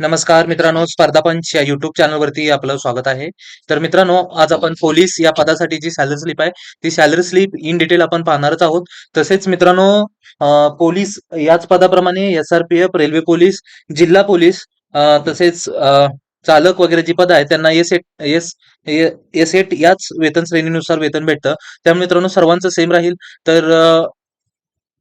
नमस्कार मित्रांनो स्पर्धा पंच या युट्यूब चॅनलवरती आपलं स्वागत आहे. तर मित्रांनो आज आपण पोलीस या पदासाठी जी सॅलरी स्लिप आहे ती सॅलरी स्लिप इन डिटेल आपण पाहणारच आहोत. तसेच मित्रांनो पोलीस याच पदाप्रमाणे S R P F railway police जिल्हा पोलीस तसेच चालक वगैरे जी पद आहेत त्यांना S eight S S eight याच वेतन श्रेणीनुसार वेतन भेटतं. त्यामुळे मित्रांनो सर्वांचं सेम राहील. तर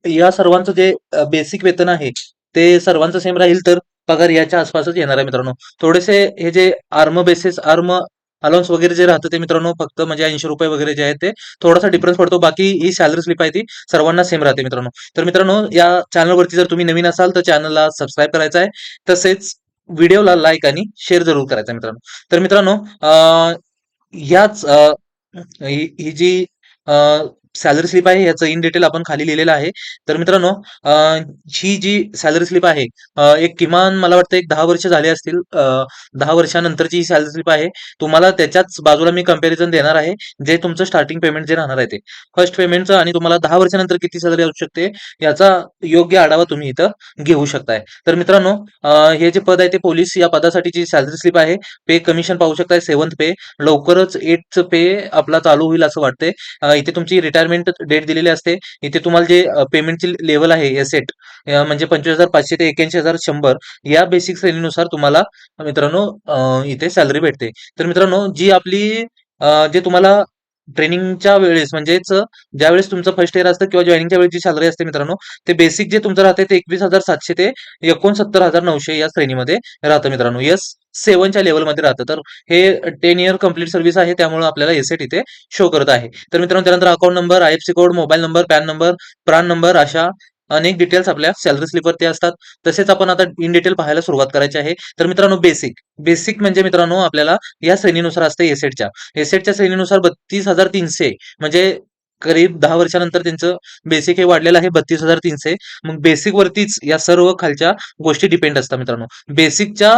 या सर्वांचं जे बेसिक वेतन आहे ते सर्वांचं सेम राहील. तर पगार याच्या आसपासच येणार आहे मित्रांनो. थोडेसे हे जे आर्म बेसिस आर्म अलाउन्स वगैरे जे राहतं ते मित्रांनो फक्त म्हणजे ऐंशी रुपये वगैरे जे आहे ते थोडासा डिफरन्स पडतो. बाकी ही सॅलरी स्लिप आहे ती सर्वांना सेम राहते मित्रांनो. तर मित्रांनो या चॅनलवरती जर तुम्ही नवीन असाल तर चॅनलला सबस्क्राईब करायचं आहे. तसेच व्हिडिओला लाईक आणि शेअर जरूर करायचं आहे मित्रांनो. तर मित्रांनो याच ही जी सॅलरी स्लिप आहे याचं इन डिटेल आपण खाली लिहिलेलं आहे. तर मित्रांनो ही जी सॅलरी स्लिप आहे एक किमान मला वाटतं एक दहा वर्ष झाले असतील दहा वर्षानंतरची ही सॅलरी स्लिप आहे. तुम्हाला त्याच्याच बाजूला मी कंपॅरिझन देणार आहे जे तुमचं स्टार्टिंग पेमेंट जे राहणार आहे ते. फर्स्ट पेमेंटचं आणि तुम्हाला दहा वर्षानंतर किती सॅलरी असू शकते याचा योग्य आढावा तुम्ही इथं घेऊ शकताय. तर मित्रांनो हे जे पद आहे ते पोलीस या पदासाठी जी सॅलरी स्लिप आहे. पे कमिशन पाहू शकताय सेवन्थ पे लवकरच एटचं पे आपला चालू होईल असं वाटतंय. इथे तुमची रिटायरमेंट डेट दिलेली असते. इथे तुम्हाला जे पेमेंटची लेवल आहे एसेट म्हणजे पंचवीस हजार पाचशे ते एक्याऐंशी हजार शंभर या बेसिक श्रेणीनुसार तुम्हाला मित्रांनो इथे सॅलरी भेटते. तर मित्रांनो जी आपली जे तुम्हाला ट्रेनिंगच्या वेळेस म्हणजेच ज्यावेळेस तुमचं फर्स्ट इयर असतं किंवा जॉईनिंगच्या वेळेस जी सॅलरी असते मित्रांनो ते बेसिक जे तुमचं राहते ते एकवीस हजार सातशे ते एकोणसत्तर हजार नऊशे या श्रेणीमध्ये राहतं मित्रांनो. यस सेवनच्या लेवलमध्ये राहतं. तर हे टेन इयर कंप्लीट सर्व्हिस आहे त्यामुळे आपल्याला एसेट इथे शो करत आहे. तर मित्रांनो त्यानंतर account number I F C code mobile number PAN number PRAN number अशा अनेक डिटेल्स आपल्या सॅलरी स्लिपवरती असतात. तसेच आपण आता इन डिटेल पाहायला सुरुवात करायची आहे. तर मित्रांनो बेसिक बेसिक म्हणजे मित्रांनो आपल्याला या श्रेणीनुसार असते एसेटच्या एसेटच्या श्रेणीनुसार बत्तीस हजार तीनशे म्हणजे करीब दहा वर्षानंतर त्यांचं बेसिक हे वाढलेलं आहे बत्तीस हजार तीनशे. मग बेसिक वरतीच या सर्व खालच्या गोष्टी डिपेंड असतात मित्रांनो. बेसिकच्या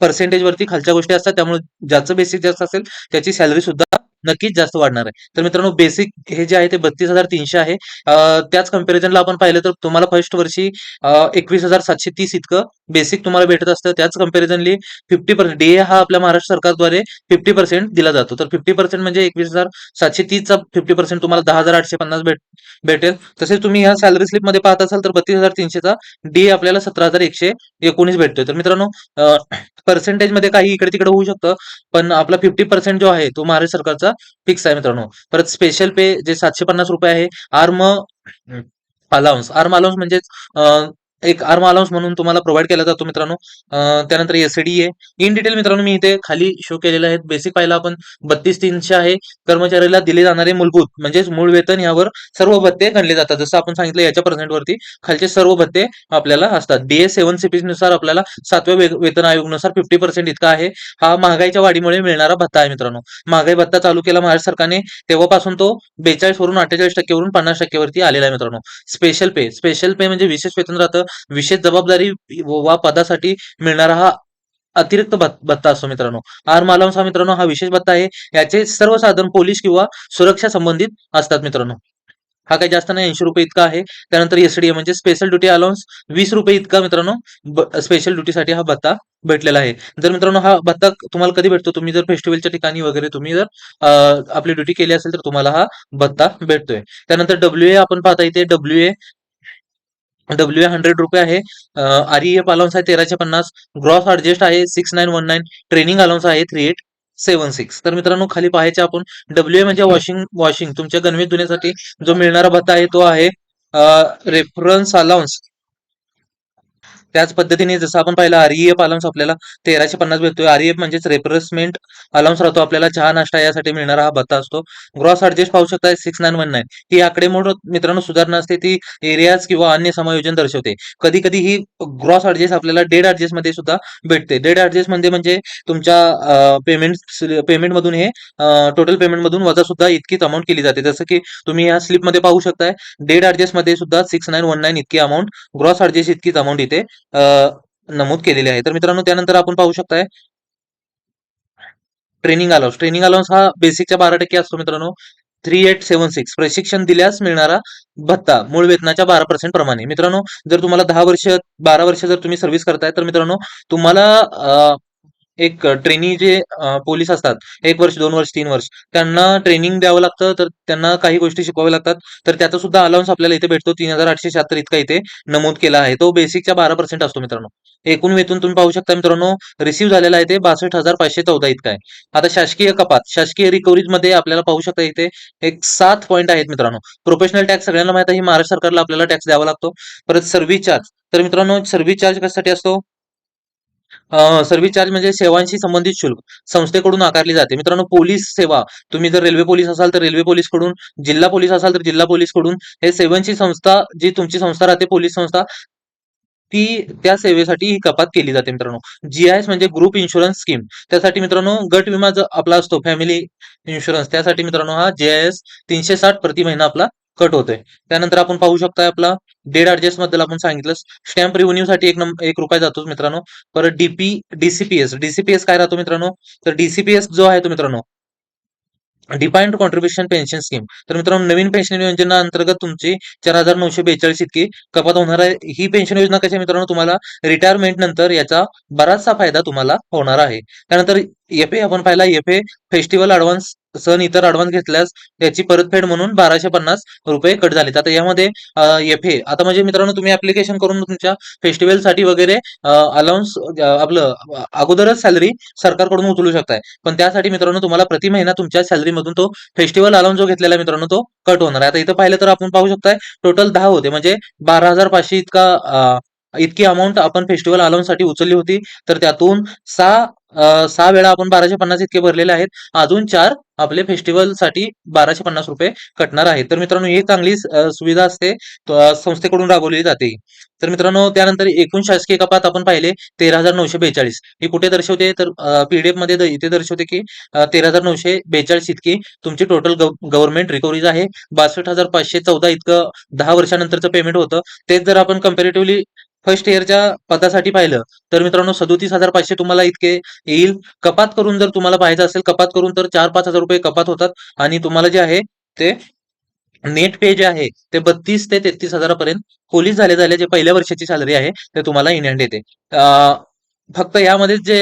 पर्सेंटेज वरती खालच्या गोष्टी असतात त्यामुळे ज्याचं बेसिक जास्त असेल त्याची सॅलरी सुद्धा नक्कीच जास्त वाढणार आहे. तर मित्रांनो बेसिक हे जे आहे ते बत्तीस हजार तीनशे आहे. त्याच कम्पॅरिझनला आपण पाहिलं तर तुम्हाला फर्स्ट वर्षी एकवीस हजार सातशे तीस इतकं बेसिक तुम्हाला भेटत असतं. त्याच कम्पॅरिझनली फिफ्टी पर्सेंट डीए हा आपल्या महाराष्ट्र सरकारद्वारे फिफ्टी पर्सेंट दिला जातो. तर फिफ्टी पर्सेंट म्हणजे एकवीस हजार सातशे तीसचा फिफ्टी पर्सेंट तुम्हाला दहा हजार आठशे पन्नास भेट भेटेल. तसेच तुम्ही ह्या सॅलरी स्लिपमध्ये पाहत असाल तर बत्तीस हजार तीनशेचा डीए आपल्याला सतरा हजार एकशे एकोणीस भेटतोय. तर मित्रांनो पर्सेंटेजमध्ये काही इकडे तिकडे होऊ शकतं पण आपला फिफ्टी पर्सेंट जो आहे तो महाराष्ट्र सरकारचा फिक्स आहे मित्रांनो. परत स्पेशल पे जे सातशे पन्नास रुपये आहे आर्म अलाउन्स आर्म अलाउन्स म्हणजेच एक आर्म अलाउन्स म्हणून तुम्हाला प्रोव्हाइड केला जातो मित्रांनो. त्यानंतर एसडी आहे इन डिटेल मित्रांनो मी इथे खाली शो केलेलं आहे बेसिक पाहिला आपण बत्तीस तीनशे आहे. कर्मचाऱ्याला दिले जाणारे मूलभूत म्हणजेच मूळ वेतन यावर सर्व भत्ते गणले जातात. जसं आपण सांगितलं याच्या पर्सेंट वरती खालचे सर्व भत्ते आपल्याला असतात. डीए सेव्हन सीपीजनुसार आपल्याला सातव्या वेतन आयोगानुसार फिफ्टी पर्सेंट इतका आहे. हा महागाईच्या वाढीमुळे मिळणारा भत्ता आहे मित्रांनो. महागाई भत्ता चालू केला महाराष्ट्र सरकारने तेव्हापासून तो बेचाळीस वरून अठ्ठेचाळीस टक्केवरून पन्नास टक्केवरती आलेला आहे मित्रांनो. स्पेशल पे स्पेशल पे म्हणजे विशेष वेतन राहतं. विशेष जबाबदारी वा पदासाठी मिळणारा हा अतिरिक्त भत्ता असतो मित्रांनो. आर अलाउन्स मित्रांनो हा विशेष भत्ता आहे. याचे सर्व साधन पोलीस किंवा सुरक्षा संबंधित असतात मित्रांनो. हा काही जास्त नाही ऐंशी रुपये इतका आहे. त्यानंतर एसडीए म्हणजे स्पेशल ड्युटी अलाउन्स वीस रुपये इतका मित्रांनो स्पेशल ड्युटीसाठी हा भत्ता भेटलेला आहे. जर मित्रांनो हा भत्ता तुम्हाला कधी भेटतो? तुम्ही जर फेस्टिवलच्या ठिकाणी वगैरे तुम्ही जर आपली ड्युटी केली असेल तर तुम्हाला हा भत्ता भेटतोय. त्यानंतर डब्ल्यू ए आपण पाहता इथे W A W I hundred रुपये आहे. आर एफ अलाउन्स आहे तेराशे पन्नास. ग्रॉस ऍडजस्ट आहे six nine one nine training allowance आहे थ्री एट सेवन सिक्स तर मित्रांनो खाली पाहायचे आपण. डब्ल्यू ए म्हणजे वॉशिंग वॉशिंग तुमच्या गणवेश धुण्यासाठी जो मिळणारा भत्ता आहे तो आहे रेफरन्स अलाउन्स त्याच पद्धतीने जसं आपण पाहिलं आरईएफ अलाउन्स आपल्याला तेराशे पन्नास भेटतोय. आरईएफ म्हणजेच रेप्रेसमेंट अलाउन्स राहतो. आपल्याला चहा नाश्ता यासाठी मिळणारा हा भत्ता असतो. ग्रॉस ऍडजस्ट पाहू शकता सिक्स नाईन वन नाईन ही आकडेमोड मित्रांनो सुधारणा असते. ती एरियाज किंवा अन्य समायोजन दर्शवते. कधी कधी ही ग्रॉस ऍडजस्ट आपल्याला डेड ऍडजस्टमध्ये सुद्धा भेटते. डेड ऍडजस्टमध्ये म्हणजे तुमच्या पेमेंट पेमेंट मधून हे टोटल पेमेंट मधून वजा सुद्धा इतकीच अमाऊंट केली जाते. जसं की तुम्ही या स्लिपमध्ये पाहू शकताय. डेड ऍडजस्टमध्ये सुद्धा सिक्स नाईन वन नाईन इतकी अमाऊंट ग्रॉस ऍडजस्ट इतकीच अमाऊंट इथे नमूद केलेली आहे. तर मित्रांनो त्यानंतर आपण पाहू शकताय ट्रेनिंग अलाउन्स ट्रेनिंग अलाउन्स हा बेसिकच्या बारा टक्के असतो मित्रांनो. थ्री एट सेवन सिक्स प्रशिक्षण दिल्यास मिळणारा भत्ता मूळ वेतनाच्या बारा पर्सेंट प्रमाणे. मित्रांनो जर तुम्हाला दहा वर्ष बारा वर्ष जर तुम्ही सर्व्हिस करताय तर मित्रांनो तुम्हाला एक ट्रेनी जे पोलीस असतात एक वर्ष दोन वर्ष तीन वर्ष त्यांना ट्रेनिंग द्यावं लागतं तर त्यांना काही गोष्टी शिकवाव्या लागतात. तर त्याचा सुद्धा अलाउन्स आपल्याला इथे भेटतो तीन हजार आठशे शहात्तर इतका इथे नमूद केला आहे. तो बेसिकच्या बारा पर्सेंट असतो मित्रांनो. एकूण वेतन तुम्ही पाहू शकता मित्रांनो रिसिव्ह झालेला आहे ते बासष्ट हजार पाचशे चौदा इतका आहे. आता शासकीय कपात शासकीय रिकव्हरीजमध्ये आपल्याला पाहू शकता इथे एक सात पॉईंट आहेत मित्रांनो. प्रोफेशनल टॅक्स सगळ्यांना माहिती आहे महाराष्ट्र सरकारला आपल्याला टॅक्स द्यावा लागतो. परत सर्व्हिस चार्ज तर मित्रांनो सर्व्हिस चार्ज कशासाठी असतो? सर्व्हिस चार्ज म्हणजे सेवांशी संबंधित शुल्क संस्थेकडून आकारली जाते. मित्रांनो पोलीस सेवा तुम्ही जर रेल्वे पोलीस असाल तर रेल्वे पोलीसकडून जिल्हा पोलीस असाल तर जिल्हा पोलीसकडून हे सेवांची संस्था जी तुमची संस्था राहते पोलीस संस्था ती त्या सेवेसाठी ही कपात केली जाते मित्रांनो. जीआयएस म्हणजे ग्रुप इन्शुरन्स स्कीम त्यासाठी मित्रांनो गट विमा जो आपला असतो फॅमिली इन्शुरन्स त्यासाठी मित्रांनो हा जीआयएस तीनशे साठ प्रति महिना आपला कट होतोय. त्यानंतर आपण पाहू शकता आपला डेड ऍडजस्टबद्दल आपण सांगितलं स्टॅम्प रिव्हन्यू साठी एक नंबर एक रुपया जातोच मित्रांनो. परत डीपी डीसीपीएस डीसीपीएस काय राहतो मित्रांनो? तर डीसीपीएस जो आहे तो मित्रांनो डिफाईन्ड कॉन्ट्रीब्युशन पेन्शन स्कीम तर मित्रांनो नवीन पेन्शन योजना अंतर्गत तुमची चार हजार नऊशे बेचाळीस इतकी कपात होणार आहे. ही पेन्शन योजना कशी मित्रांनो? तुम्हाला रिटायरमेंट नंतर याचा बराचसा फायदा तुम्हाला होणार आहे. त्यानंतर एफ ए आपण पाहिला एफए फेस्टिवल ऍडव्हान्स सण इतर अडव्हान्स घेतल्यास त्याची परतफेड म्हणून बाराशे पन्नास रुपये कट झाले आता यामध्ये एफ ए आता म्हणजे मित्रांनो तुम्ही ऍप्लिकेशन करून तुमच्या फेस्टिवलसाठी वगैरे अलाउन्स आपलं अगोदरच सॅलरी सरकारकडून उचलू शकताय. पण त्यासाठी मित्रांनो तुम्हाला प्रति महिना तुमच्या सॅलरीमधून तो फेस्टिवल अलाउन्स जो घेतलेला मित्रांनो तो कट होणार आहे. आता इथं पाहिलं तर आपण पाहू शकताय टोटल दहा होते. म्हणजे बारा हजार पाचशे इतका इतकी अमाऊंट आपण फेस्टिवल अलाउन्ससाठी उचलली होती. तर त्यातून सहा सहा वेळा आपण बाराशे पन्नास इतके भरलेले आहेत. अजून चार आपले फेस्टिवलसाठी बाराशे पन्नास रुपये कटणार आहेत. तर मित्रांनो ही चांगली सुविधा असते. संस्थेकडून राबवली जाते. तर मित्रांनो त्यानंतर एकूण शासकीय कपात आपण पाहिले तेरा हजार नऊशे बेचाळीस. ही कुठे दर्शवते? तर पीडीएफमध्ये इथे दर्शवते की तेरा हजार नऊशे बेचाळीस इतकी तुमची टोटल गव्हर्नमेंट रिकव्हरीज आहे. बासष्ट हजार पाचशे चौदा इतकं दहा वर्षानंतरचं पेमेंट होतं. तेच जर आपण कम्पॅरेटिव्हली फर्स्ट इयरच्या पदासाठी पाहिलं तर मित्रांनो सदोतीस हजार पाचशे तुम्हाला इतके येईल. कपात करून जर तुम्हाला पाहायचं असेल कपात करून तर चार पाच हजार रुपये कपात होतात. आणि तुम्हाला जे आहे ते नेट पे जे आहे ते बत्तीस ते तेहतीस हजारापर्यंत पोलीस झाले झाले जे पहिल्या वर्षाची सॅलरी आहे ते तुम्हाला इन हँड येते फक्त यामध्ये जे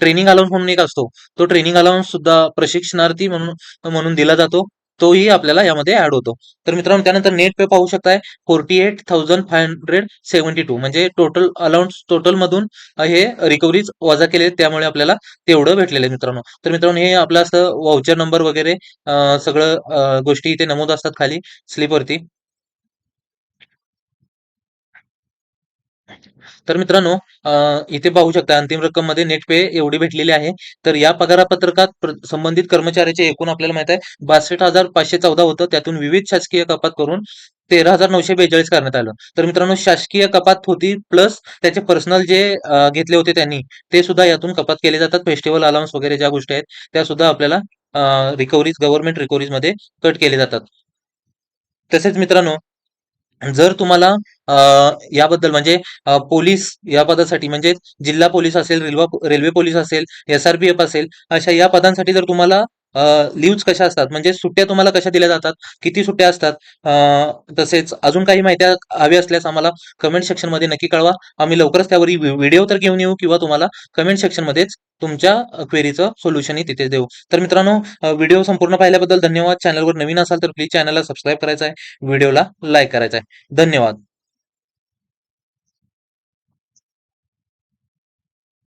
ट्रेनिंग अलाउन्स म्हणून एक असतो तो ट्रेनिंग अलाउन्स सुद्धा प्रशिक्षणार्थी म्हणून म्हणून दिला जातो. तोही आपल्याला यामध्ये ऍड होतो. तर मित्रांनो त्यानंतर नेट पे पाहू शकताय. Forty eight thousand five hundred seventy two म्हणजे टोटल अलाउन्स टोटल मधून हे रिकव्हरीज वजा केले त्यामुळे आपल्याला तेवढं भेटलेलं आहे मित्रांनो. तर मित्रांनो हे आपलं असं वाउचर नंबर वगैरे सगळं गोष्टी इथे नमूद असतात खाली स्लिपवरती तर मित्रांनो इथे पाहू शकता अंतिम रक्कममध्ये नेट पे एवढी भेटलेली आहे. तर या पगारापत्रकात संबंधित कर्मचाऱ्याचे एकूण आपल्याला माहीत आहे बासष्ट हजार पाचशे चौदा होतं. त्यातून विविध शासकीय कपात करून तेरा हजार नऊशे बेचाळीस करण्यात आलं. तर मित्रांनो शासकीय कपात होती प्लस त्याचे पर्सनल जे घेतले होते त्यांनी ते सुद्धा यातून कपात केले जातात. फेस्टिवल अलाउन्स वगैरे ज्या गोष्टी आहेत त्या सुद्धा आपल्याला रिकव्हरीज गव्हर्नमेंट रिकव्हरीजमध्ये कट केले जातात. तसेच मित्रांनो जर तुम्हाला याबद्दल म्हणजे पोलीस या पदासाठी म्हणजे जिल्हा पोलीस असेल रेल्वे रेल्वे पोलीस असेल एसआरपीएफ असेल अशा या पदांसाठी जर तुम्हाला लिव्ज कशा असतात? म्हणजे सुट्ट्या तुम्हाला कशा दिल्या जातात? किती सुट्ट्या असतात? तसेच अजून काही माहिती हवी असल्यास आम्हाला कमेंट सेक्शनमध्ये नक्की कळवा. आम्ही लवकरच त्यावर व्हिडिओ तर घेऊन येऊ किंवा तुम्हाला कमेंट सेक्शनमध्येच तुमच्या क्वेरीचं सोल्युशनही तिथेच देऊ. तर मित्रांनो व्हिडिओ संपूर्ण पाहिल्याबद्दल धन्यवाद. चॅनलवर नवीन असाल तर प्लीज चॅनलला सबस्क्राईब करायचं आहे. व्हिडिओला लाईक करायचा आहे. धन्यवाद.